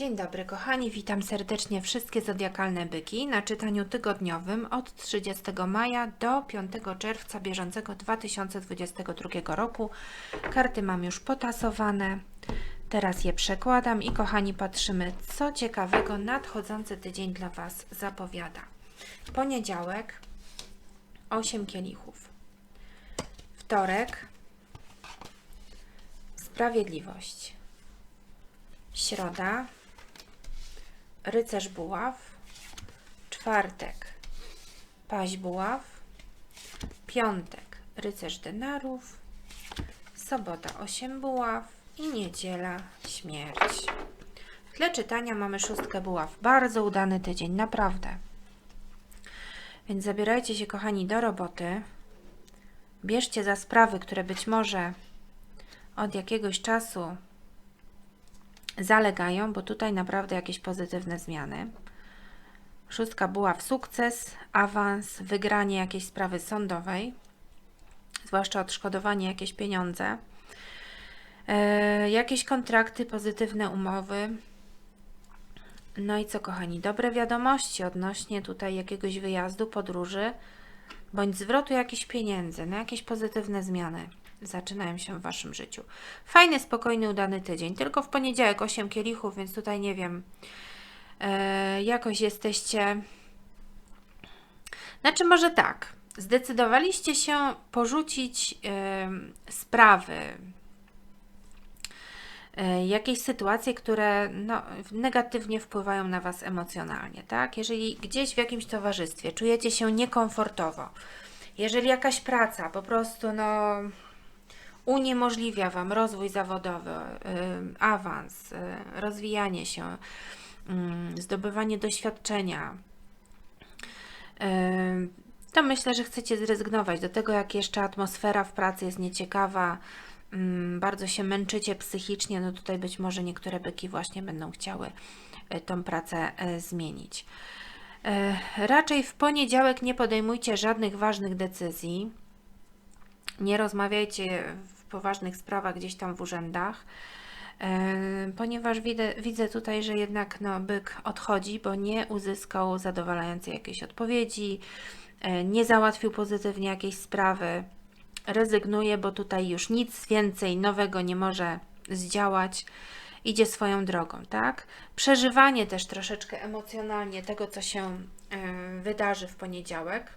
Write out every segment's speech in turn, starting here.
Dzień dobry kochani, witam serdecznie wszystkie zodiakalne byki na czytaniu tygodniowym od 30 maja do 5 czerwca bieżącego 2022 roku. Karty mam już potasowane. Teraz je przekładam i kochani patrzymy, co ciekawego nadchodzący tydzień dla Was zapowiada. Poniedziałek 8 kielichów. Wtorek Sprawiedliwość. Środa rycerz buław, czwartek paź buław, piątek rycerz denarów, sobota osiem buław i niedziela śmierć. W tle czytania mamy szóstkę buław. Bardzo udany tydzień, naprawdę. Więc zabierajcie się, kochani, do roboty. Bierzcie za sprawy, które być może od jakiegoś czasu zalegają, bo tutaj naprawdę jakieś pozytywne zmiany. Szóstka była w sukces, awans, wygranie jakiejś sprawy sądowej, zwłaszcza odszkodowanie, jakieś pieniądze, e, jakieś kontrakty, pozytywne umowy. No i co, kochani, dobre wiadomości odnośnie tutaj jakiegoś wyjazdu, podróży, bądź zwrotu jakichś pieniędzy, na jakieś pozytywne zmiany zaczynają się w Waszym życiu. Fajny, spokojny, udany tydzień. Tylko w poniedziałek 8 kielichów, więc tutaj nie wiem, e, jakoś jesteście. Znaczy, może tak. Zdecydowaliście się porzucić sprawy, e, jakieś sytuacje, które no, negatywnie wpływają na Was emocjonalnie, tak? Jeżeli gdzieś w jakimś towarzystwie czujecie się niekomfortowo, jeżeli jakaś praca po prostu, no, uniemożliwia Wam rozwój zawodowy, y, awans, y, rozwijanie się, y, zdobywanie doświadczenia, to myślę, że chcecie zrezygnować. Do tego, jak jeszcze atmosfera w pracy jest nieciekawa, bardzo się męczycie psychicznie, no tutaj być może niektóre byki właśnie będą chciały tą pracę zmienić. Raczej w poniedziałek nie podejmujcie żadnych ważnych decyzji nie rozmawiajcie poważnych sprawach gdzieś tam w urzędach, e, ponieważ widzę, widzę tutaj, że jednak no, byk odchodzi, bo nie uzyskał zadowalającej jakiejś odpowiedzi, e, nie załatwił pozytywnie jakiejś sprawy, rezygnuje, bo tutaj już nic więcej nowego nie może zdziałać idzie swoją drogą, tak? Przeżywanie też troszeczkę emocjonalnie tego, co się y, wydarzy w poniedziałek. E,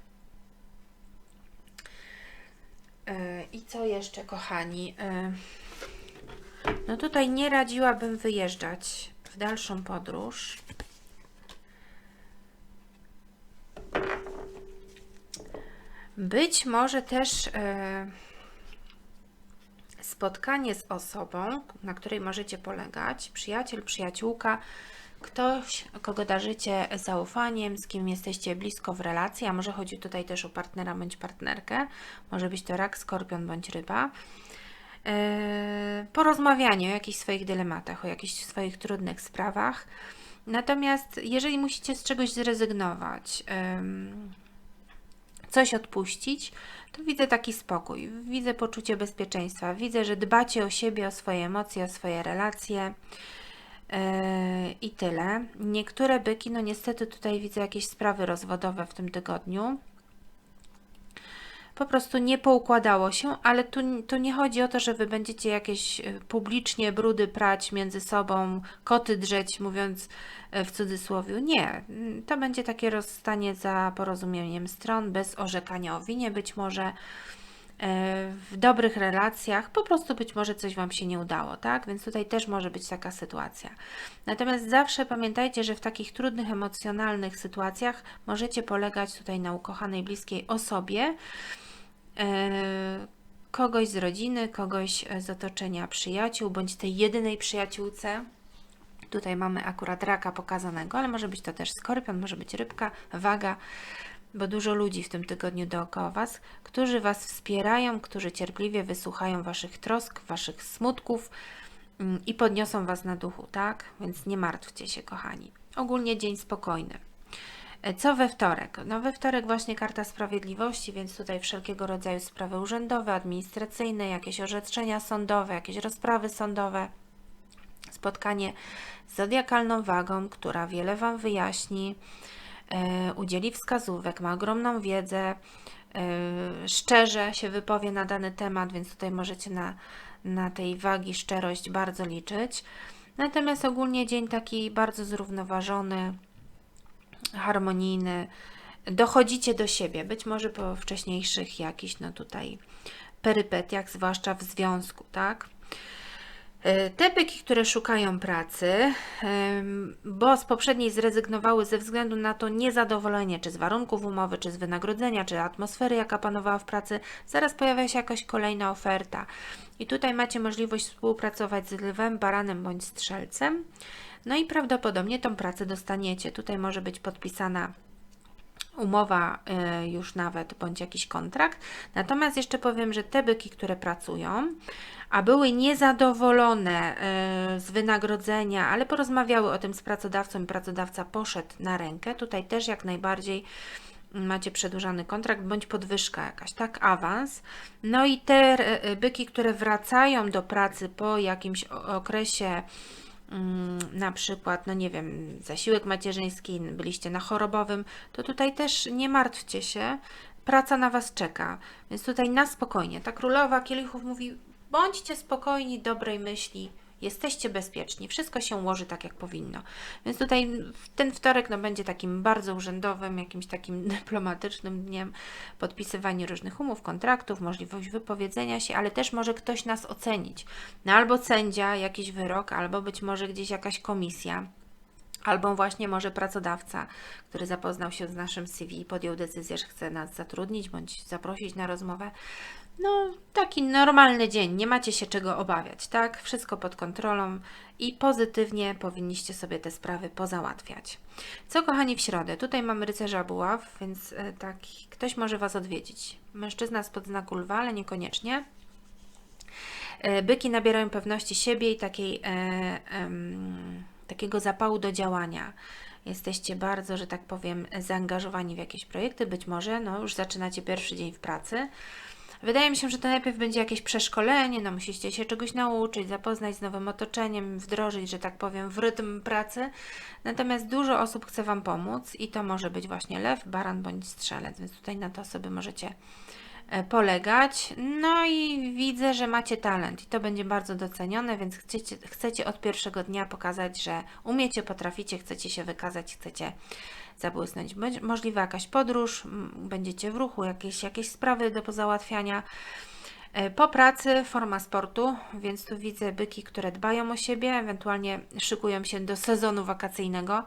I co jeszcze, kochani? E, no tutaj nie radziłabym wyjeżdżać w dalszą podróż. Być może też e, spotkanie z osobą, na której możecie polegać, przyjaciel, przyjaciółka, ktoś, kogo darzycie zaufaniem, z kim jesteście blisko w relacji, a może chodzi tutaj też o partnera bądź partnerkę, może być to rak, skorpion bądź ryba. Yy, porozmawianie o jakichś swoich dylematach, o jakichś swoich trudnych sprawach. Natomiast jeżeli musicie z czegoś zrezygnować, coś odpuścić, to widzę taki spokój, widzę poczucie bezpieczeństwa, widzę, że dbacie o siebie, o swoje emocje, o swoje relacje. I tyle. Niektóre byki, no niestety tutaj widzę jakieś sprawy rozwodowe w tym tygodniu. Po prostu nie poukładało się, ale tu, tu nie chodzi o to, że wy będziecie jakieś e, publicznie brudy prać między sobą, koty drzeć, mówiąc e, w cudzysłowie. Nie, to będzie takie rozstanie za porozumieniem stron, bez orzekania o winie być może. E, w dobrych relacjach, po prostu być może coś Wam się nie udało, tak? Więc tutaj też może być taka sytuacja. Natomiast zawsze pamiętajcie, że w takich trudnych emocjonalnych sytuacjach możecie polegać tutaj na ukochanej, bliskiej osobie, e, kogoś z rodziny, kogoś z otoczenia przyjaciół, bądź tej jedynej przyjaciółce. Tutaj mamy akurat raka pokazanego, ale może być to też skorpion, może być rybka, waga bo dużo ludzi w tym tygodniu dookoła Was, którzy Was wspierają, którzy cierpliwie wysłuchają Waszych trosk, Waszych smutków mm, i podniosą Was na duchu, tak? Więc nie martwcie się, kochani. Ogólnie dzień spokojny. E, co we wtorek? No we wtorek właśnie karta sprawiedliwości, więc tutaj wszelkiego rodzaju sprawy urzędowe, administracyjne, jakieś orzeczenia sądowe, jakieś rozprawy sądowe spotkanie z zodiakalną wagą, która wiele Wam wyjaśni, udzieli wskazówek, ma ogromną wiedzę, e, szczerze się wypowie na dany temat, więc tutaj możecie na, na tej wagi szczerość bardzo liczyć. Natomiast ogólnie dzień taki bardzo zrównoważony, harmonijny. Dochodzicie do siebie, być może po wcześniejszych jakichś, no tutaj, perypetiach, zwłaszcza w związku, tak? E, Te byki, które szukają pracy, bo z poprzedniej zrezygnowały ze względu na to niezadowolenie, czy z warunków umowy, czy z wynagrodzenia, czy atmosfery, jaka panowała w pracy, zaraz pojawia się jakaś kolejna oferta. I tutaj macie możliwość współpracować z lwem, baranem bądź strzelcem. No i prawdopodobnie tą pracę dostaniecie. Tutaj może być podpisana umowa y, już nawet, bądź jakiś kontrakt. Natomiast jeszcze powiem, że te byki, które pracują, a były niezadowolone y, z wynagrodzenia, ale porozmawiały o tym z pracodawcą i pracodawca poszedł na rękę, tutaj też jak najbardziej macie przedłużany kontrakt bądź podwyżka jakaś, tak, awans. No i te y, byki, które wracają do pracy po jakimś okresie mm, na przykład, no nie wiem, zasiłek macierzyński, byliście na chorobowym, to tutaj też nie martwcie się, praca na Was czeka. Więc tutaj na spokojnie. Ta królowa kielichów mówi: bądźcie spokojni, dobrej myśli. Jesteście bezpieczni, wszystko się ułoży tak, jak powinno. Więc tutaj ten wtorek no, będzie takim bardzo urzędowym, jakimś takim dyplomatycznym dniem podpisywania różnych umów, kontraktów, możliwość wypowiedzenia się, ale też może ktoś nas ocenić. No, albo sędzia, jakiś wyrok, albo być może gdzieś jakaś komisja. Albo właśnie może pracodawca, który zapoznał się z naszym CV i podjął decyzję, że chce nas zatrudnić bądź zaprosić na rozmowę. No, taki normalny dzień, nie macie się czego obawiać, tak? Wszystko pod kontrolą i pozytywnie powinniście sobie te sprawy pozałatwiać. Co, kochani, w środę? Tutaj mamy rycerza buław, więc e, tak, ktoś może Was odwiedzić. Mężczyzna spod znaku lwa, ale niekoniecznie. E, Byki nabierają pewności siebie i takiej, e, em, takiego zapału do działania. Jesteście bardzo, że tak powiem, zaangażowani w jakieś projekty. Być może no, już zaczynacie pierwszy dzień w pracy. Wydaje mi się, że to najpierw będzie jakieś przeszkolenie, no musicie się czegoś nauczyć, zapoznać z nowym otoczeniem, wdrożyć, że tak powiem, w rytm pracy. Natomiast dużo osób chce Wam pomóc i to może być właśnie lew, baran bądź strzelec, więc tutaj na to sobie możecie e, polegać. No i widzę, że macie talent i to będzie bardzo docenione, więc chcecie, chcecie od pierwszego dnia pokazać, że umiecie, potraficie, chcecie się wykazać, chcecie zabłysnąć. Być możliwa jakaś podróż, będziecie w ruchu, jakieś, jakieś sprawy do pozałatwiania. E, Po pracy forma sportu, więc tu widzę byki, które dbają o siebie, ewentualnie szykują się do sezonu wakacyjnego.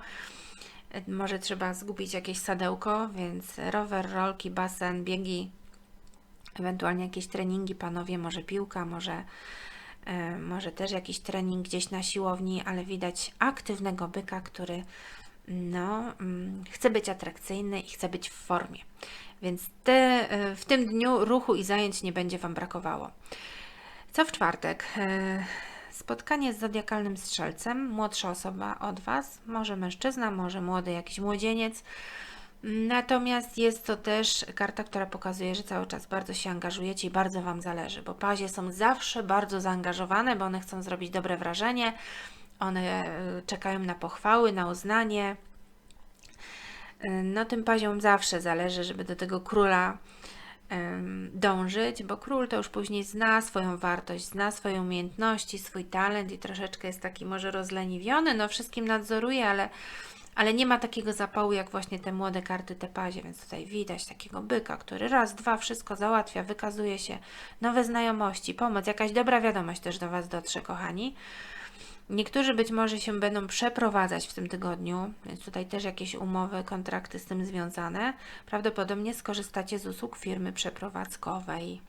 E, Może trzeba zgubić jakieś sadełko, więc rower, rolki, basen, biegi, ewentualnie jakieś treningi, panowie, może piłka, może, e, może też jakiś trening gdzieś na siłowni, ale widać aktywnego byka, który no, mm, chce być atrakcyjny i chce być w formie. Więc te, e, w tym dniu ruchu i zajęć nie będzie Wam brakowało. Co w czwartek? E, Spotkanie z zodiakalnym strzelcem, młodsza osoba od Was, może mężczyzna, może młody jakiś młodzieniec. Natomiast jest to też karta, która pokazuje, że cały czas bardzo się angażujecie i bardzo Wam zależy, bo pazie są zawsze bardzo zaangażowane, bo one chcą zrobić dobre wrażenie, one e, czekają na pochwały, na uznanie. E, No tym paziom zawsze zależy, żeby do tego króla dążyć, bo król to już później zna swoją wartość, zna swoje umiejętności, swój talent i troszeczkę jest taki może rozleniwiony, no wszystkim nadzoruje, ale, ale nie ma takiego zapału jak właśnie te młode karty te pazie, więc tutaj widać takiego byka, który raz, dwa wszystko załatwia, wykazuje się, nowe znajomości, pomoc, jakaś dobra wiadomość też do Was dotrze, kochani. Niektórzy być może się będą przeprowadzać w tym tygodniu, więc tutaj też jakieś umowy, kontrakty z tym związane. Prawdopodobnie skorzystacie z usług firmy przeprowadzkowej.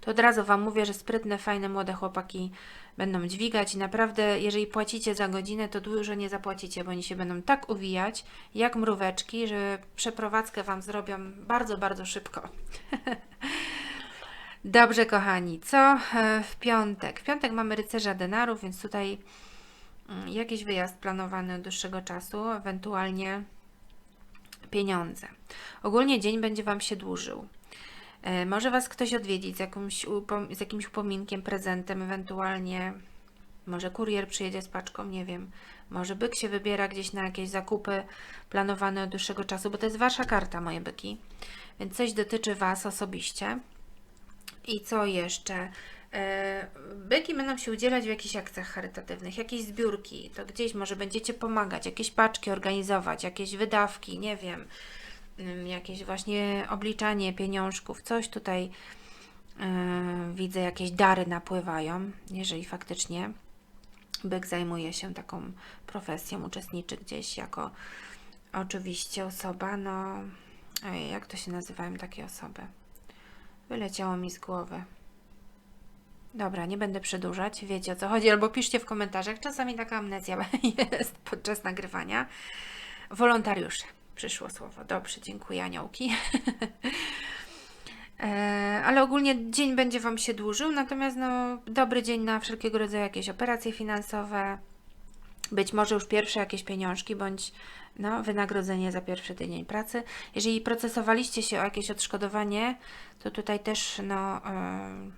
To od razu Wam mówię, że sprytne, fajne, młode chłopaki będą dźwigać i naprawdę, jeżeli płacicie za godzinę, to dużo nie zapłacicie, bo oni się będą tak uwijać, jak mróweczki, że przeprowadzkę Wam zrobią bardzo, bardzo szybko. Dobrze, kochani, co e, w piątek? W piątek mamy rycerza denarów, więc tutaj mm, jakiś wyjazd planowany od dłuższego czasu, ewentualnie pieniądze. Ogólnie dzień będzie Wam się dłużył. E, Może Was ktoś odwiedzić z, jakimś, z jakimś upominkiem, prezentem, ewentualnie Może kurier przyjedzie z paczką, nie wiem. Może byk się wybiera gdzieś na jakieś zakupy planowane od dłuższego czasu, bo to jest Wasza karta, moje byki. Więc coś dotyczy Was osobiście. I co jeszcze? E, Byki będą się udzielać w jakichś akcjach charytatywnych, jakieś zbiórki, to gdzieś może będziecie pomagać, jakieś paczki organizować, jakieś wydawki, nie wiem, ym, jakieś właśnie obliczanie pieniążków, coś tutaj e, widzę, jakieś dary napływają, jeżeli faktycznie byk zajmuje się taką profesją, uczestniczy gdzieś jako oczywiście osoba, no, jak to się nazywają takie osoby? Wyleciało mi z głowy. Dobra, nie będę przedłużać, wiecie o co chodzi, albo piszcie w komentarzach. Czasami taka amnezja jest podczas nagrywania. Wolontariusze, przyszło słowo. Dobrze, dziękuję, aniołki. E, Ale ogólnie dzień będzie Wam się dłużył, natomiast no, dobry dzień na wszelkiego rodzaju jakieś operacje finansowe, być może już pierwsze jakieś pieniążki, bądź no, wynagrodzenie za pierwszy tydzień pracy. Jeżeli procesowaliście się o jakieś odszkodowanie, to tutaj też no, em,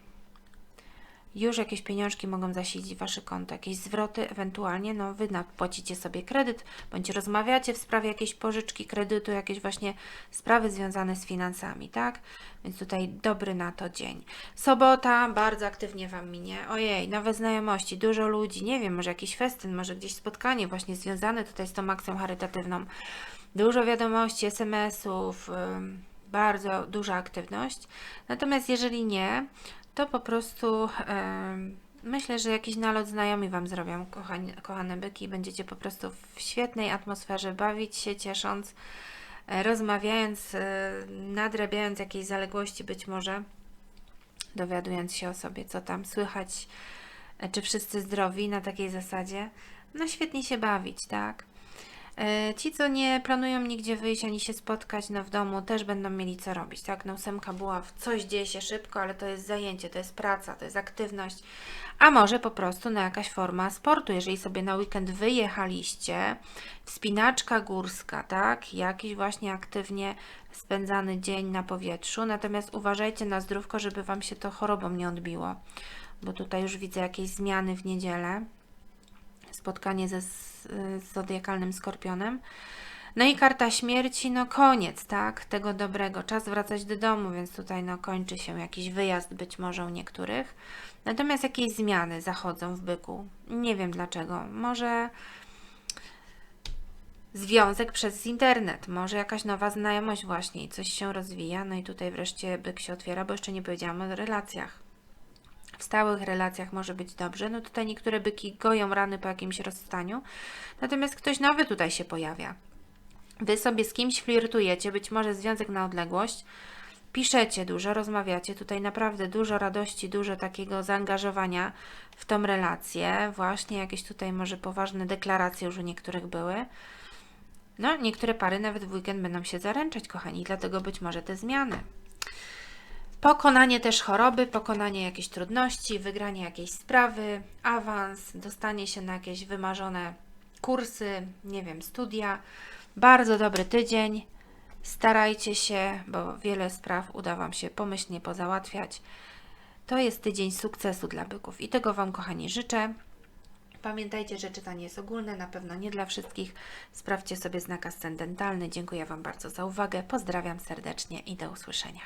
już jakieś pieniążki mogą zasilić Wasze konto, jakieś zwroty, ewentualnie no, Wy napłacicie sobie kredyt, bądź rozmawiacie w sprawie jakiejś pożyczki, kredytu, jakieś właśnie sprawy związane z finansami, tak? Więc tutaj dobry na to dzień. Sobota bardzo aktywnie Wam minie. Ojej, nowe znajomości, dużo ludzi, nie wiem, może jakiś festyn, może gdzieś spotkanie właśnie związane tutaj z tą akcją charytatywną. Dużo wiadomości, SMS-ów, bardzo duża aktywność. Natomiast jeżeli nie, to po prostu myślę, że jakiś nalot znajomi Wam zrobią, kochani, kochane byki, będziecie po prostu w świetnej atmosferze bawić się, ciesząc, e, rozmawiając, e, nadrabiając jakieś zaległości być może, dowiadując się o sobie, co tam słychać, e, czy wszyscy zdrowi na takiej zasadzie. No świetnie się bawić, tak? E, Ci, co nie planują nigdzie wyjść ani się spotkać, no w domu też będą mieli co robić, tak? No ósemka była, w coś dzieje się szybko, ale to jest zajęcie, to jest praca, to jest aktywność, a może po prostu na jakaś forma sportu, jeżeli sobie na weekend wyjechaliście, wspinaczka górska, tak? Jakiś właśnie aktywnie spędzany dzień na powietrzu, natomiast uważajcie na zdrówko, żeby Wam się to chorobą nie odbiło, bo tutaj już widzę jakieś zmiany w niedzielę spotkanie ze zodiakalnym skorpionem. No i karta śmierci, no koniec, tak, tego dobrego. Czas wracać do domu, więc tutaj no kończy się jakiś wyjazd być może u niektórych. Natomiast jakieś zmiany zachodzą w byku. Nie wiem dlaczego. Może związek przez internet, może jakaś nowa znajomość właśnie i coś się rozwija. No i tutaj wreszcie byk się otwiera, bo jeszcze nie powiedziałam o relacjach. W stałych relacjach może być dobrze. No tutaj niektóre byki goją rany po jakimś rozstaniu, natomiast ktoś nowy tutaj się pojawia. Wy sobie z kimś flirtujecie, być może związek na odległość, piszecie dużo, rozmawiacie, tutaj naprawdę dużo radości, dużo takiego zaangażowania w tą relację, właśnie jakieś tutaj może poważne deklaracje już u niektórych były. No, niektóre pary nawet w weekend będą się zaręczać, kochani, dlatego być może te zmiany. Pokonanie też choroby, pokonanie jakiejś trudności, wygranie jakiejś sprawy, awans, dostanie się na jakieś wymarzone kursy, nie wiem, studia. Bardzo dobry tydzień. Starajcie się, bo wiele spraw uda Wam się pomyślnie pozałatwiać. To jest tydzień sukcesu dla byków i tego Wam, kochani, życzę. Pamiętajcie, że czytanie jest ogólne, na pewno nie dla wszystkich. Sprawdźcie sobie znak ascendentalny. Dziękuję Wam bardzo za uwagę. Pozdrawiam serdecznie i do usłyszenia.